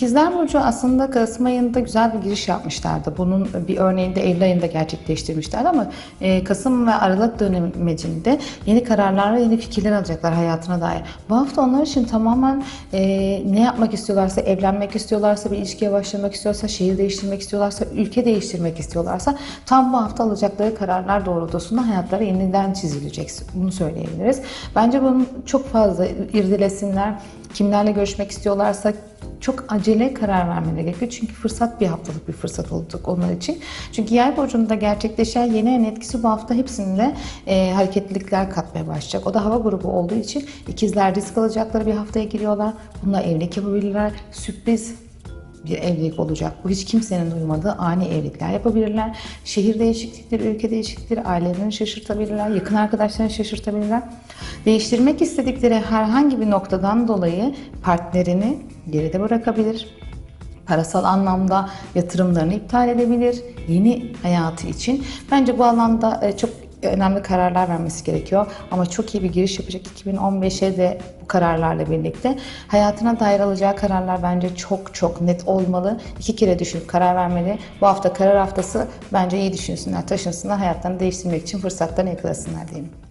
İkizler Burcu aslında Kasım ayında güzel bir giriş yapmışlardı. Bunun bir örneğini de Eylül ayında gerçekleştirmişlerdi ama e, Kasım ve Aralık dönemecinde yeni kararlar ve yeni fikirler alacaklar hayatına dair. Bu hafta onlar için tamamen e, ne yapmak istiyorlarsa, evlenmek istiyorlarsa, bir ilişkiye başlamak istiyorsa, şehir değiştirmek istiyorlarsa, ülke değiştirmek istiyorlarsa tam bu hafta alacakları kararlar doğrultusunda hayatları yeniden çizilecek. Bunu söyleyebiliriz. Bence bunun çok fazla irdelesinler. Kimlerle görüşmek istiyorlarsa çok acele karar vermeleri gerekiyor. Çünkü fırsat bir haftalık bir fırsat olacak onlar için. Çünkü yay burcunda gerçekleşen yeni ayın etkisi bu hafta hepsinde e, hareketlilikler katmaya başlayacak. O da hava grubu olduğu için ikizler risk alacakları bir haftaya giriyorlar. Bununla evlilik yapabilirler. Sürpriz bir evlilik olacak. Bu hiç kimsenin duymadığı ani evlilikler yapabilirler. Şehir değişiklikleri, ülke değişiklikleri, ailelerini şaşırtabilirler, yakın arkadaşlarını şaşırtabilirler. Değiştirmek istedikleri herhangi bir noktadan dolayı partnerini geride bırakabilir. Parasal anlamda yatırımlarını iptal edebilir. Yeni hayatı için. Bence bu alanda e, çok önemli kararlar vermesi gerekiyor. Ama çok iyi bir giriş yapacak 2015'e de bu kararlarla birlikte. Hayatına dair alacağı kararlar bence çok çok net olmalı. İki kere düşünüp karar vermeli. Bu hafta karar haftası bence iyi düşünsünler, taşınsınlar, hayatlarını değiştirmek için fırsatlarını yakalasınlar diyeyim.